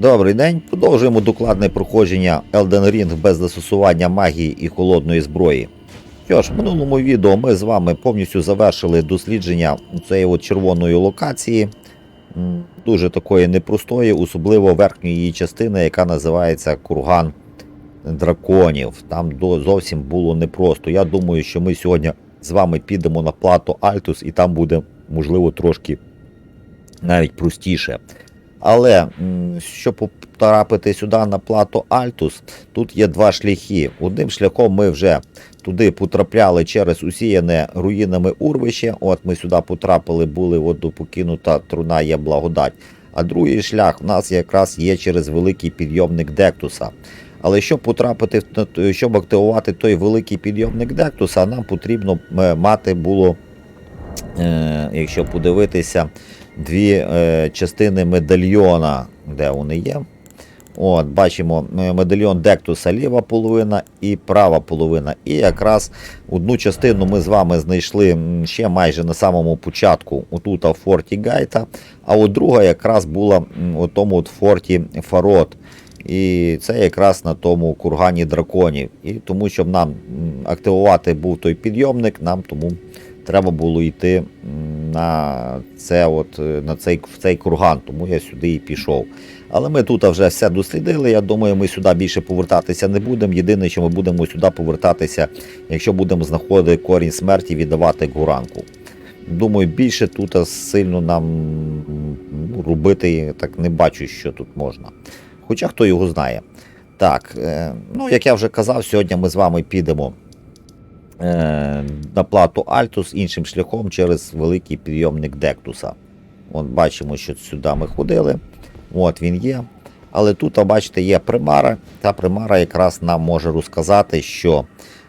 Добрий день. Продовжуємо докладне проходження Elden Ring без застосування магії і холодної зброї. Що ж, в минулому відео ми з вами повністю завершили дослідження цієї червоної локації, дуже такої непростої, особливо верхньої її частини, яка називається Курган драконів. Там зовсім було непросто. Я думаю, що ми сьогодні з вами підемо на плато Альтус, і там буде, можливо, трошки навіть простіше. Але щоб потрапити сюди на плато Альтус, тут є два шляхи. Одним шляхом ми вже туди потрапляли через усіяне руїнами урвище. От ми сюди потрапили, були от покинута труна є благодать. А другий шлях в нас якраз є через великий підйомник Дектуса. Але щоб потрапити, щоб активувати той великий підйомник Дектуса, нам потрібно мати було, е, якщо подивитися, дві е, частини медальйона, де вони є. От, бачимо е, медальйон Дектуса ліва половина і права половина. І якраз одну частину ми з вами знайшли ще майже на самому початку, отут в форті Гайта, а от друга якраз була у тому от форті Фарот. І це якраз на тому кургані драконів. І тому, щоб нам активувати був той підйомник, нам тому треба було йти на, це от, е, на цей, в цей курган, тому я сюди і пішов. Але ми тут вже все дослідили. Я думаю, ми сюди більше повертатися не будемо. Єдине, що ми будемо сюди повертатися, якщо будемо знаходити корінь смерті, віддавати гуранку. Думаю, більше тут сильно нам ну, робити так не бачу, що тут можна. Хоча хто його знає. Так, е, ну як я вже казав, сьогодні ми з вами підемо е, на плату Альтус іншим шляхом через великий підйомник Дектуса. От бачимо, що сюди ми ходили. От він є. Але тут, бачите, є примара. Та примара якраз нам може розказати, що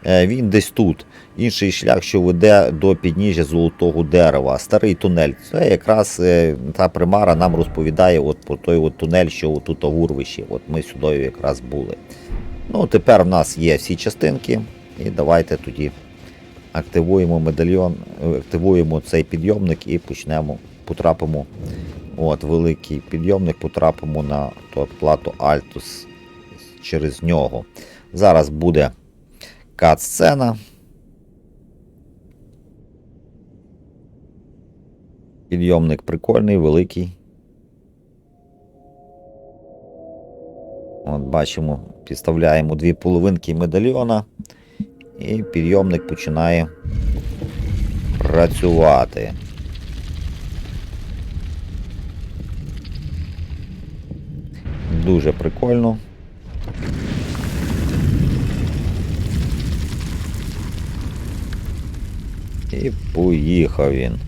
е, він десь тут. Інший шлях, що веде до підніжжя золотого дерева, старий тунель. Це якраз е, та примара нам розповідає от про той от тунель, що тут в урвищі. От ми сюди якраз були. Ну, тепер в нас є всі частинки. І давайте тоді активуємо медальйон, активуємо цей підйомник і почнемо, потрапимо. От, великий підйомник, потрапимо на ту плату Альтус через нього. Зараз буде кат-сцена. Підйомник прикольний, великий. От бачимо, підставляємо дві половинки медальйона, і підйомник починає працювати. Дуже прикольно. І поїхав він.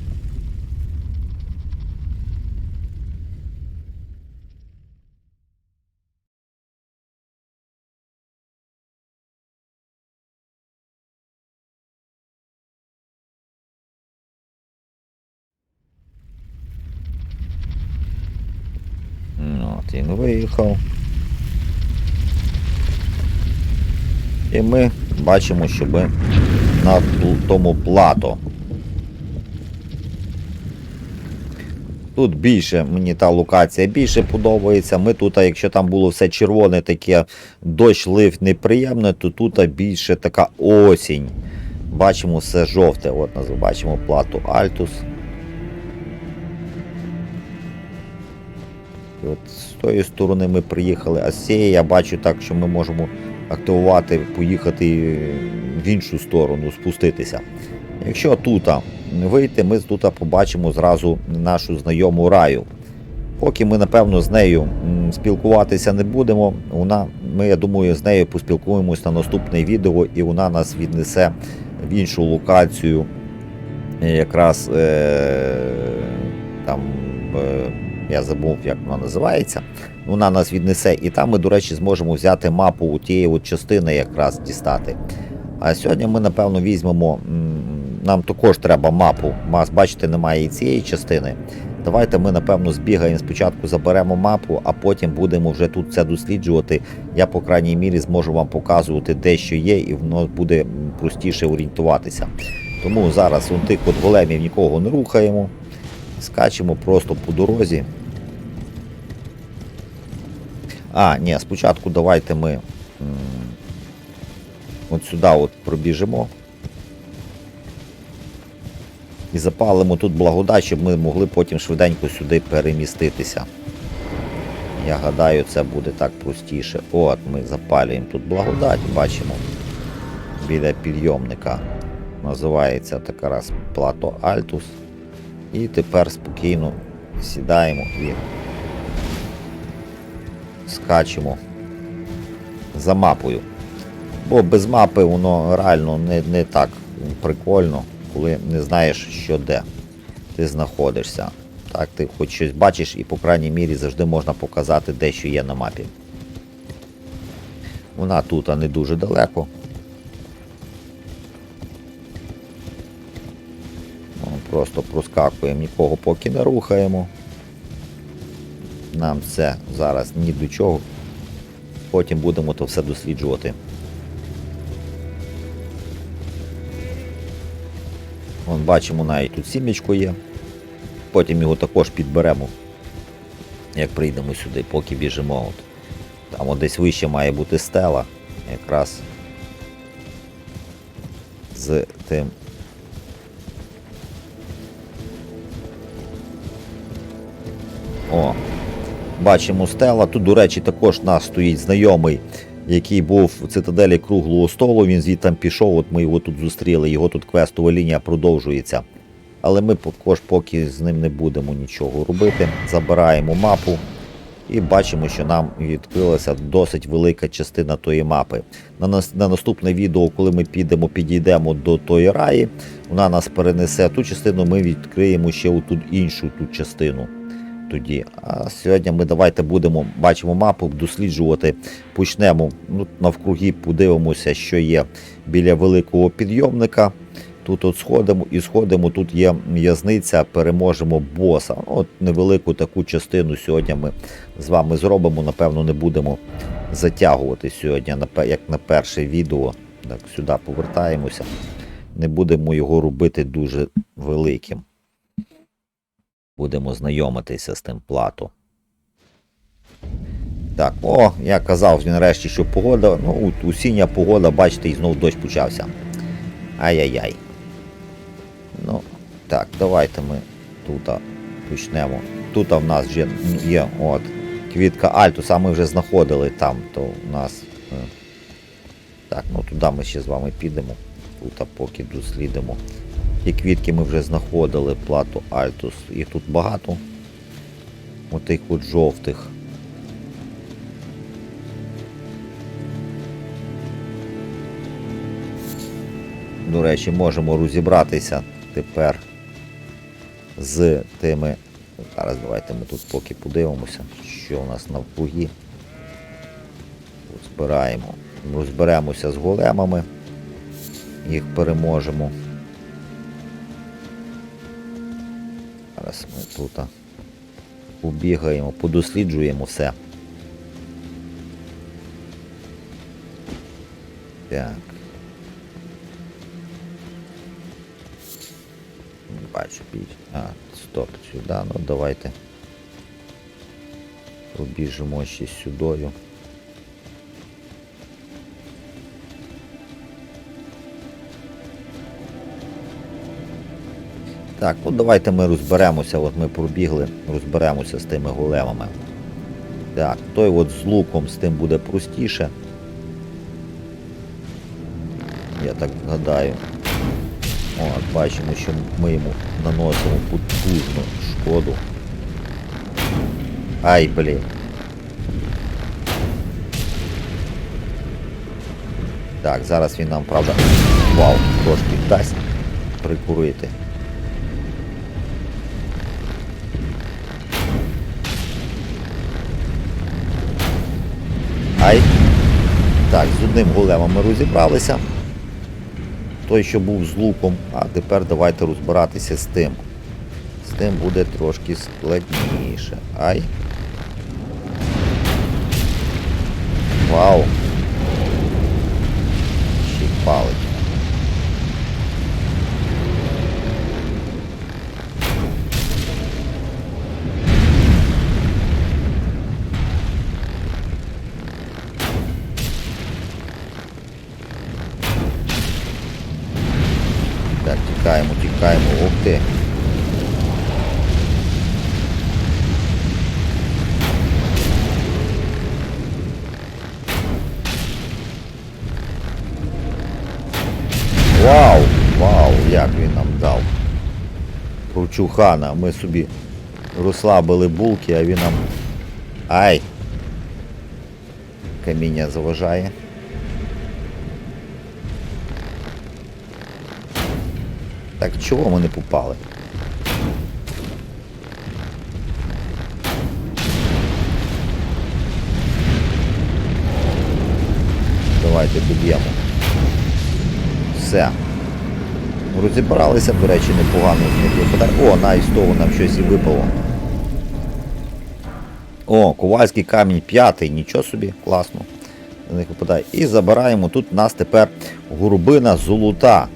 Ну, От. І ми бачимо, що ми на тому плато. Тут більше мені та локація більше подобається. Ми тут, якщо там було все червоне, таке дощ лив неприємне, то тут більше така осінь. Бачимо все жовте. От нас бачимо плату Альтус. От з тої сторони ми приїхали, а з цієї я бачу так, що ми можемо активувати, поїхати в іншу сторону, спуститися. Якщо тут вийти, ми тут побачимо зразу нашу знайому раю. Поки ми, напевно, з нею спілкуватися не будемо, вона, ми, я думаю, з нею поспілкуємось на наступне відео, і вона нас віднесе в іншу локацію. Якраз е, там. Е, я забув, як вона називається. Вона нас віднесе, і там ми, до речі, зможемо взяти мапу у тієї от частини якраз дістати. А сьогодні ми, напевно, візьмемо. Нам також треба мапу. Бачите, немає і цієї частини. Давайте ми, напевно, збігаємо спочатку, заберемо мапу, а потім будемо вже тут це досліджувати. Я, по крайній мірі, зможу вам показувати, де що є, і воно буде простіше орієнтуватися. Тому зараз он тих от големів нікого не рухаємо. Скачемо просто по дорозі. А, ні, спочатку давайте ми от сюди от пробіжимо. І запалимо тут благодать, щоб ми могли потім швиденько сюди переміститися. Я гадаю, це буде так простіше. От, ми запалюємо тут благодать, бачимо біля підйомника. Називається така раз плато Альтус. І тепер спокійно сідаємо і скачемо за мапою. Бо без мапи воно реально не, не так прикольно, коли не знаєш, що де ти знаходишся. Так, ти хоч щось бачиш і по крайній мірі завжди можна показати, де що є на мапі. Вона тут а не дуже далеко. Ну, Просто проскакуємо, нікого поки не рухаємо. Нам це зараз ні до чого. Потім будемо то все досліджувати. Вон бачимо, навіть тут сімечко є. Потім його також підберемо, як прийдемо сюди, поки біжимо. От. Там от десь вище має бути стела. Якраз з тим. О, бачимо стела. Тут, до речі, також нас стоїть знайомий, який був в цитаделі круглого столу. Він звідти пішов, от ми його тут зустріли, його тут квестова лінія продовжується. Але ми також поки з ним не будемо нічого робити. Забираємо мапу і бачимо, що нам відкрилася досить велика частина тої мапи. На, нас, на наступне відео, коли ми підемо, підійдемо до тої раї, вона нас перенесе ту частину, ми відкриємо ще отут іншу ту частину. Тоді. А сьогодні ми давайте будемо бачимо мапу, досліджувати. Почнемо ну, навкруги, подивимося, що є біля великого підйомника. Тут от сходимо і сходимо, тут є в'язниця, переможемо боса. Ну, От невелику таку частину сьогодні ми з вами зробимо. Напевно, не будемо затягувати сьогодні, як на перше відео. Так, сюди повертаємося. Не будемо його робити дуже великим. Будемо знайомитися з тим плато. Так, о, я казав нарешті, що погода, ну, у- осіння погода, бачите, і знов дощ почався. Ай-яй-яй. Ну, так, давайте ми тут почнемо. Тут в нас вже є от, квітка Альтуса, ми вже знаходили там, то у нас. е, Так, ну туди ми ще з вами підемо. Тут поки дослідимо. Ті квітки ми вже знаходили, плату Альтус. Їх тут багато. Отих от жовтих. До речі, можемо розібратися тепер з тими. Зараз давайте ми тут поки подивимося, що у нас навкруги. Збираємо. Розберемося з големами, їх переможемо. Тут побігаємо, подосліджуємо все. Так. Бачу більше. А, стоп, сюди, ну давайте. Побіжимо ще сюдою. Так, ну давайте ми розберемося, от ми пробігли, розберемося з тими големами. Так, той от з луком з тим буде простіше. Я так гадаю. От, бачимо, що ми йому наносимо потужну шкоду. Ай, блін. Так, зараз він нам, правда, вау, трошки дасть прикурити. Ай. Так, з одним големом ми розібралися. Той, що був з луком, а тепер давайте розбиратися з тим. З тим буде трошки складніше. Ай. Вау. Ти. Вау! Вау! Як він нам дав. Прочухана. Ми собі розслабили булки, а він нам. Ай! Каміння заважає. Так чого ми не попали? Давайте доб'ємо. Все. Розібралися, до речі, непогано з. О, навіть з того нам щось і випало. О, ковальський камінь п'ятий, нічого собі, класно. З них випадає. І забираємо. Тут у нас тепер гурбина золота.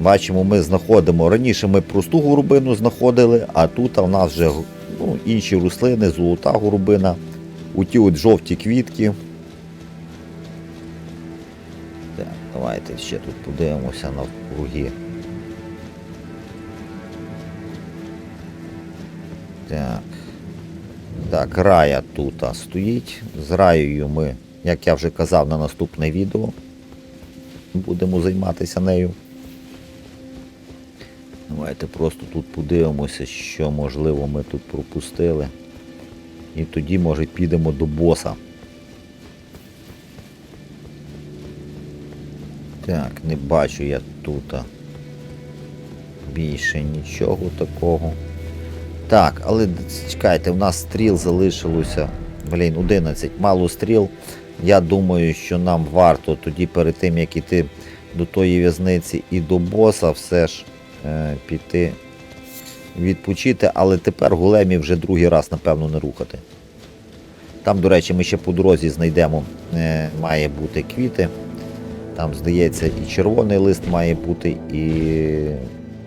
Бачимо, ми знаходимо. Раніше ми просту гурбину знаходили, а тут у нас вже ну, інші рослини, золота гурбина. Оті от жовті квітки. Так, давайте ще тут подивимося навкруги. Так. Так, рая тут стоїть. З раєю ми, як я вже казав, на наступне відео будемо займатися нею. Давайте просто тут подивимося, що можливо ми тут пропустили. І тоді, може, підемо до боса. Так, не бачу я тут більше нічого такого. Так, але чекайте, у нас стріл залишилося. Блін, 11. Мало стріл. Я думаю, що нам варто тоді перед тим, як іти до тої в'язниці і до боса, все ж піти відпочити, але тепер големі вже другий раз, напевно, не рухати. Там, до речі, ми ще по дорозі знайдемо, е, має бути квіти. Там, здається, і червоний лист має бути, і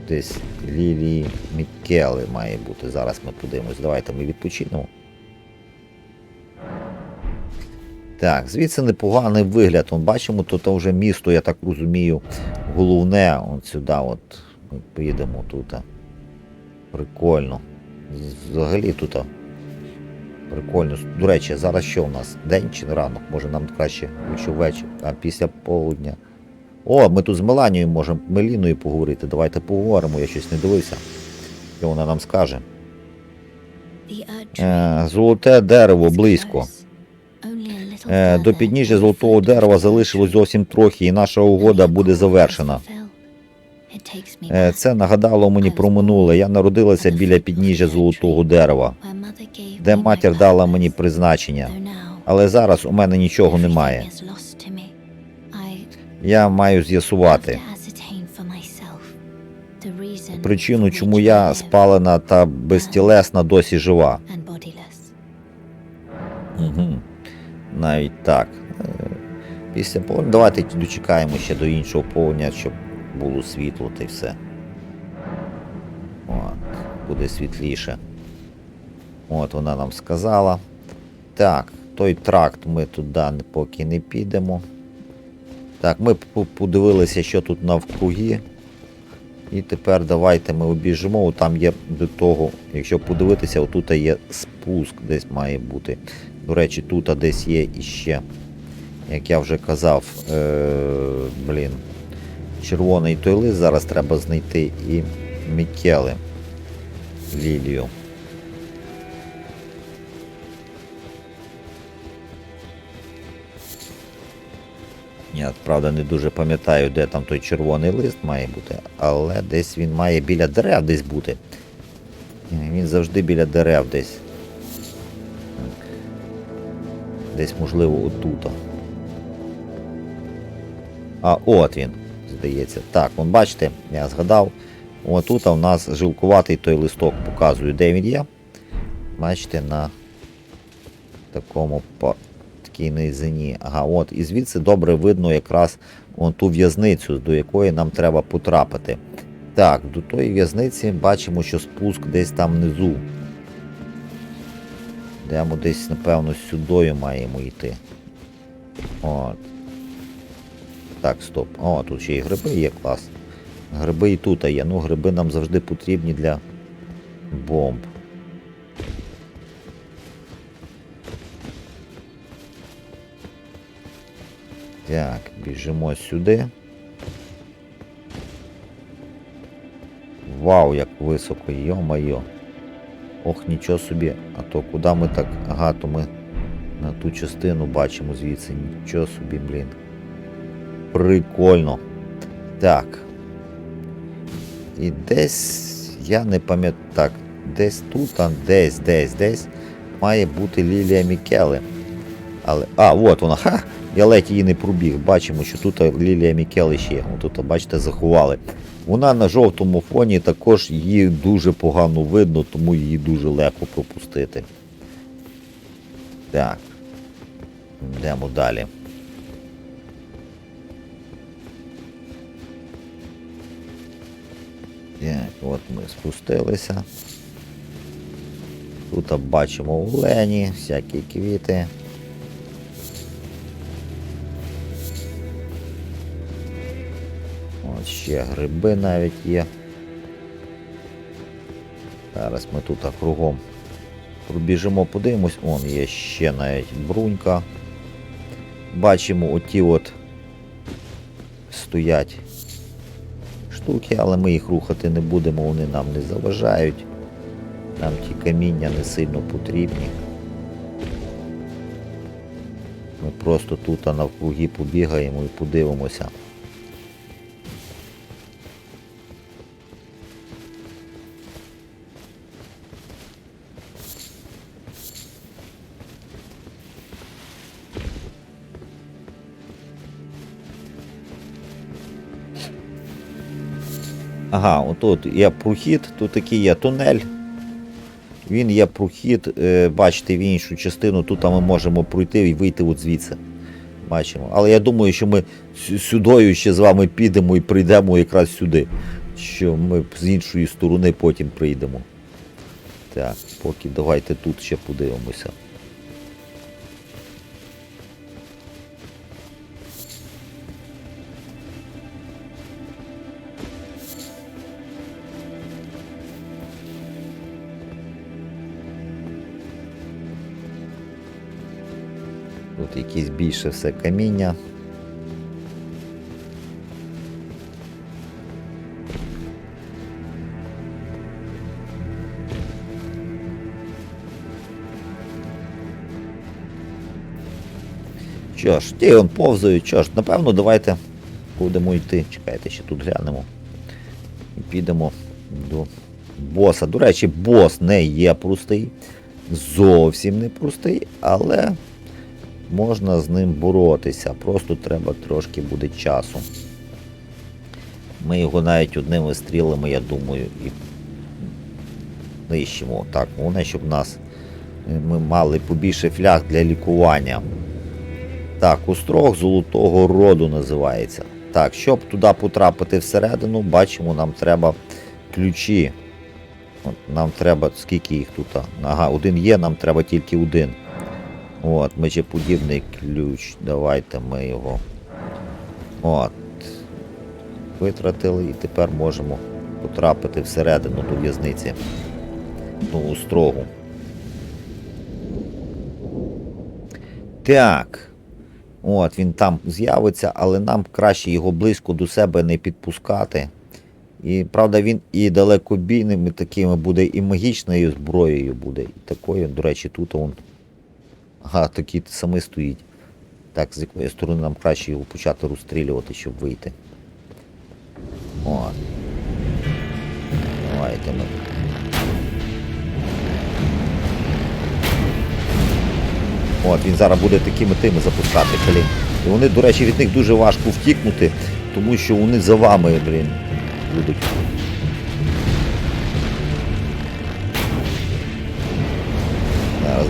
десь лілії Мікели має бути. Зараз ми подивимось. Давайте ми відпочинемо. Так, звідси непоганий вигляд. Вон, бачимо, тут вже місто, я так розумію, головне. От сюди от ми поїдемо тут. Прикольно. Взагалі тут прикольно. До речі, зараз що у нас? День чи ранок? Може нам краще лучше вечір, а після полудня. О, ми тут з Меланією можемо Меліною поговорити. Давайте поговоримо, я щось не дивився. Що вона нам скаже? Е, золоте дерево близько. Е, до підніжжя золотого дерева залишилось зовсім трохи, і наша угода буде завершена. Е, це нагадало мені про минуле. Я народилася біля підніжжя золотого дерева, де матір дала мені призначення. Але зараз у мене нічого немає. Я маю з'ясувати причину, чому я спалена та безтілесна досі жива. Угу. Навіть так. Е, Після. Давайте дочекаємо ще до іншого повня, щоб було світло та й все. От, буде світліше. От вона нам сказала. Так, той тракт ми туди поки не підемо. Так, ми подивилися, що тут навкруги. І тепер давайте ми обіжимо. Там є до того, якщо подивитися, отут є спуск, десь має бути. До речі, тут десь є іще, як я вже казав, е- блін, червоний той лист зараз треба знайти і Мікели Лілію. Я, правда, не дуже пам'ятаю, де там той червоний лист має бути, але десь він має біля дерев десь бути. Він завжди біля дерев десь. Десь, можливо, отут. А, от він, здається. Так, вон бачите, я згадав. Отут у нас жилкуватий той листок показує, де він є. Бачите, на такому такій низині. Ага, от, і звідси добре видно якраз вон ту в'язницю, до якої нам треба потрапити. Так, до тої в'язниці бачимо, що спуск десь там внизу. Йдемо десь, напевно, сюдою маємо йти. От. Так, стоп. О, тут ще і гриби є клас. Гриби і тут є. Ну, гриби нам завжди потрібні для бомб. Так, біжимо сюди. Вау, як високо, йо-майо. Ох, нічого собі. А то куди ми так. Ага, то ми на ту частину бачимо звідси. Нічого собі, блін. Прикольно. Так. І десь, я не пам'ятаю, так, десь тут, а десь, десь, десь має бути Лілія Мікеле. Але. А, от вона. Ха! Я ледь її не пробіг. Бачимо, що тут Лілія Мікеле ще є. Тут, бачите, заховали. Вона на жовтому фоні також її дуже погано видно, тому її дуже легко пропустити. Так. Йдемо далі. Так, от ми спустилися. Тут бачимо олені, всякі квіти. От ще гриби навіть є. Зараз ми тут кругом пробіжимо, подивимось. Он є ще навіть брунька. Бачимо оті от стоять штуки, але ми їх рухати не будемо, вони нам не заважають. Нам ті каміння не сильно потрібні. Ми просто тут навкруги побігаємо і подивимося. Ага, отут є прохід, тут такий є тунель. Він є прохід, е, бачите, в іншу частину, тут ми можемо пройти і вийти от звідси. Бачимо. Але я думаю, що ми сю- сюдою ще з вами підемо і прийдемо якраз сюди. Що ми з іншої сторони потім прийдемо. Так, поки давайте тут ще подивимося. Тут якесь більше все каміння. Що ж, ті он повзають, що ж, напевно, давайте будемо йти. Чекайте, ще тут глянемо. І підемо до боса. До речі, бос не є простий. Зовсім не простий, але можна з ним боротися. Просто треба трошки буде часу. Ми його навіть одними стрілами, я думаю, і нищимо. Так, головне, щоб нас ми мали побільше фляг для лікування. Так, острог золотого роду називається. Так, щоб туди потрапити всередину, бачимо, нам треба ключі. От, нам треба, скільки їх тут? Ага, один є, нам треба тільки один. От, мечеподібний ключ. Давайте ми його. От. Витратили і тепер можемо потрапити всередину до в'язниці. Ну, у строгу. Так. От, він там з'явиться, але нам краще його близько до себе не підпускати. І правда, він і далекобійними такими буде, і магічною зброєю буде. І такою, до речі, тут он. Ага, такий самий стоїть. Так, з якої сторони нам краще його почати розстрілювати, щоб вийти. О. Давайте ми. От, він зараз буде такими тими запускати, блін. І вони, до речі, від них дуже важко втікнути, тому що вони за вами, блін, будуть.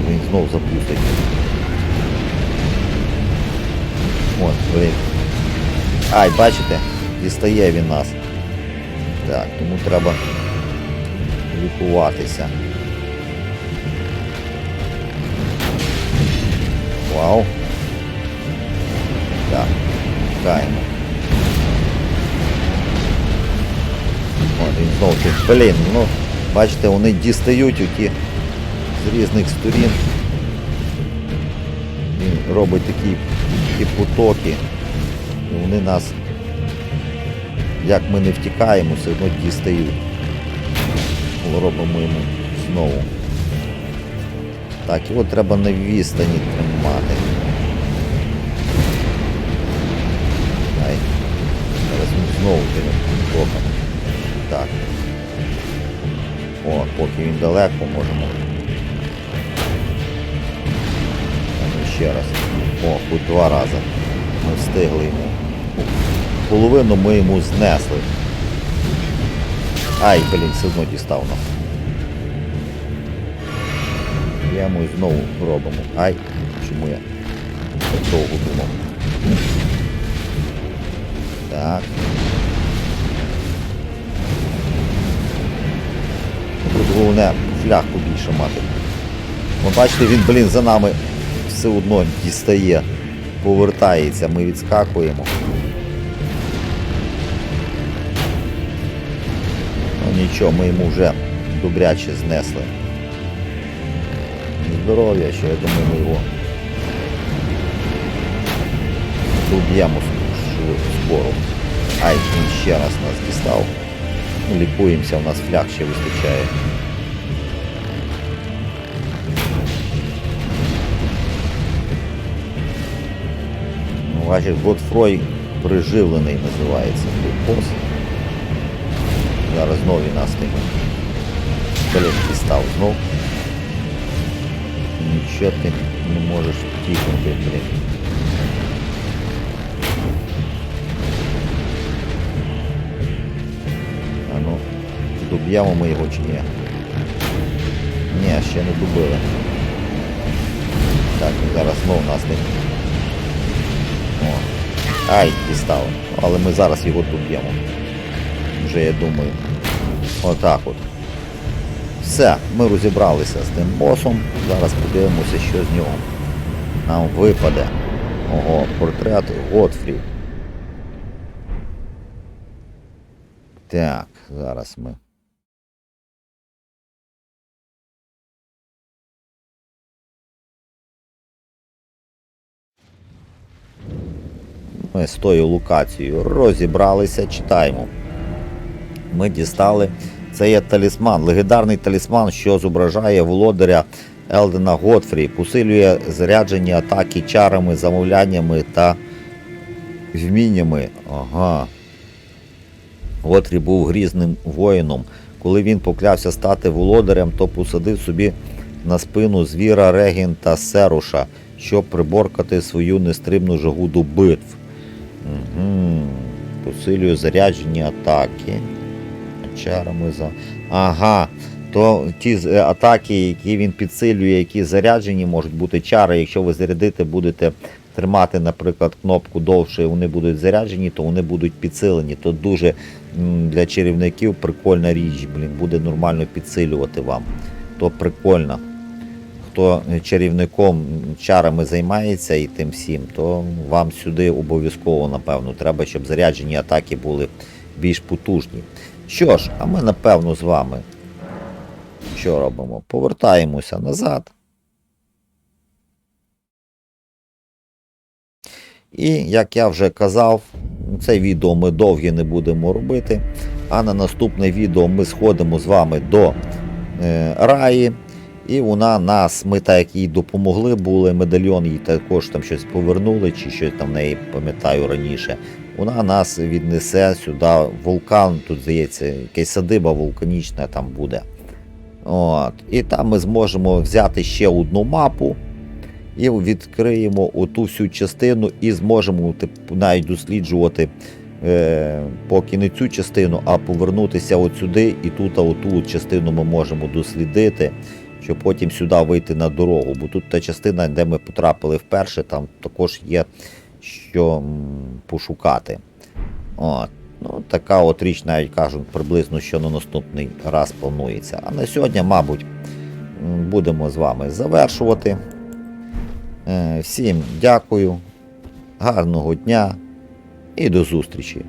Він знов запустить. От, блін. Ай, бачите? Дістає він нас. Так, тому треба лікуватися. Вау. Так, чекаємо. Блін, ну, бачите, вони дістають оті з різних сторін. Він робить такі, такі потоки. І вони нас, як ми не втікаємо, все одно дістають. Робимо йому знову. Так, його треба на відстані тримати. Ай. Зараз він знову током. Так. О, поки він далеко, можемо. Ще раз. О, хоч два рази. Ми встигли йому. Половину ми йому знесли. Ай, блін, все одно дістав нам. Прямо і знову робимо. Ай, чому я так довго думав. Так. Тут головне фляг побільше мати. Вон бачите, він, блін, за нами все одно дістає, повертається, ми відскакуємо. Ну нічого, ми йому вже добряче знесли. Здоров'я, що я думаю, ми його доб'ємо скоро. Ай, він ще раз нас дістав. Лікуємося, у нас фляг ще вистачає. Бачиш, Годфрой приживлений називається бос. Зараз знову він нас тим дістав знов. Нічого ти не можеш втікнути, блін. А ну, доб'ємо ми його чи ні? Ні, ще не добили. Так, зараз знов нас. О. Ай, дістали. Ну, Але ми зараз його доб'ємо. Вже я думаю. Отак от. Все, ми розібралися з тим босом. Зараз подивимося, що з нього нам випаде. Ого, портрет Готфрі. Так, зараз ми. Ми з тою локацією розібралися, читаємо. Ми дістали. Це є талісман, легендарний талісман, що зображає володаря Елдена Готфрі, посилює заряджені атаки чарами, замовляннями та вміннями. Ага. Готрі був грізним воїном. Коли він поклявся стати володарем, то посадив собі на спину звіра регінта Серуша, щоб приборкати свою нестримну жагу до битв. Угу. Посилює заряджені атаки. Чарами за. Ага. То ті е, атаки, які він підсилює, які заряджені, можуть бути чари. Якщо ви зарядите, будете тримати, наприклад, кнопку довше, і вони будуть заряджені, то вони будуть підсилені. То дуже для чарівників прикольна річ, блін, буде нормально підсилювати вам. То прикольно. Хто чарівником чарами займається і тим всім, то вам сюди обов'язково, напевно, треба, щоб заряджені атаки були більш потужні. Що ж, а ми напевно з вами що робимо? Повертаємося назад. І як я вже казав, це відео ми довгі не будемо робити. А на наступне відео ми сходимо з вами до е, Раї. І вона нас, ми так як їй допомогли, були, медальйон їй також там щось повернули, чи щось там в неї пам'ятаю раніше. Вона нас віднесе сюди вулкан, тут здається, якась садиба вулканічна там буде. От. І там ми зможемо взяти ще одну мапу і відкриємо оту всю частину і зможемо типу, навіть досліджувати е, поки не цю частину, а повернутися от сюди, і тут оту частину ми можемо дослідити, щоб потім сюди вийти на дорогу. Бо тут та частина, де ми потрапили вперше, там також є що пошукати. От. Ну, така от річ, навіть кажуть, приблизно що на наступний раз планується. А на сьогодні, мабуть, будемо з вами завершувати. Е, Всім дякую, гарного дня і до зустрічі!